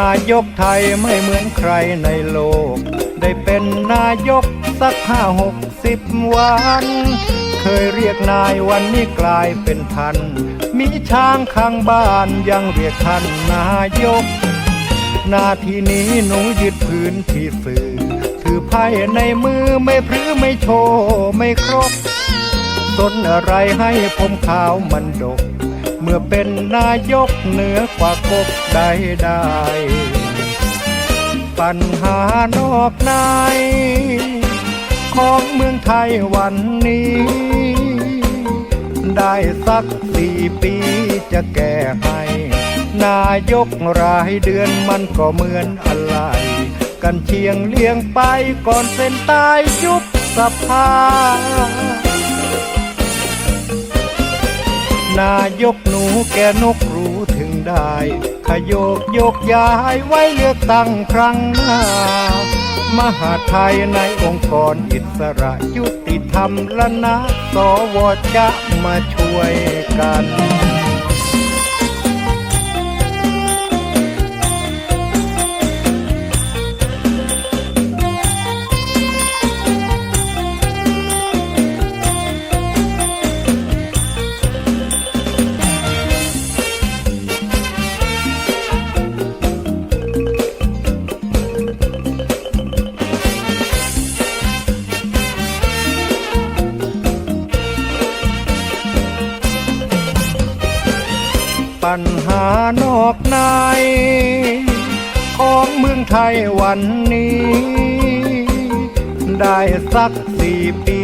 นายกไทยไม่เหมือนใครในโลก ได้เป็นนายกสักห้าหกสิบวัน เคยเรียกนายวันนี้กลายเป็นพัน มีช้างข้างบ้านยังเรียกท่านนายก นาทีนี้หนูยึดพื้นที่สื่อ ถือไพ่ในมือไม่พรือไม่โชว์ไม่ครบสนอะไรให้ผมขาวมันดก เมื่อเป็นนายกเหนือกว่ากบได้ได้ปัญหานอกใน ของเมืองไทยวันนี้ ได้สักสี่ปีจะแก้ให้นายกรายเดือนมันก็เหมือนอะไร กันเชียงเลี้ยงไปก่อนเส้นตายยุบสภา นายกหนูแกนกรู้ถึงได้ ขยโยกโยกย้ายไว้เลือกตั้งครั้งหน้า มหาไทยในองค์กรอิสระยุติธรรมและนะ สวจะมาช่วยกัน ปัญหานอกใน ของเมืองไทยวันนี้ ได้สักสี่ปี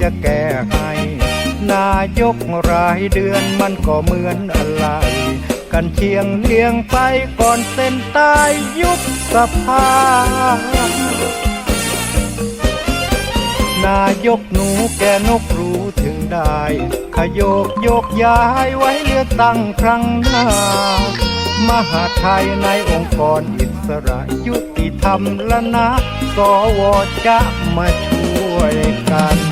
จะแก้ให้ นายกรายเดือนมันก็เหมือนอะไร กันเชียงเลียงไปก่อนเส้นตายยุบสภานายกหนูแกนกรู้ถึง ได้ ขยโยกโยกย้ายไว้เลือกตั้งครั้งหน้า มหาไทยในองค์กรอิสระยุติธรรมและนะ สวจะมาช่วยกัน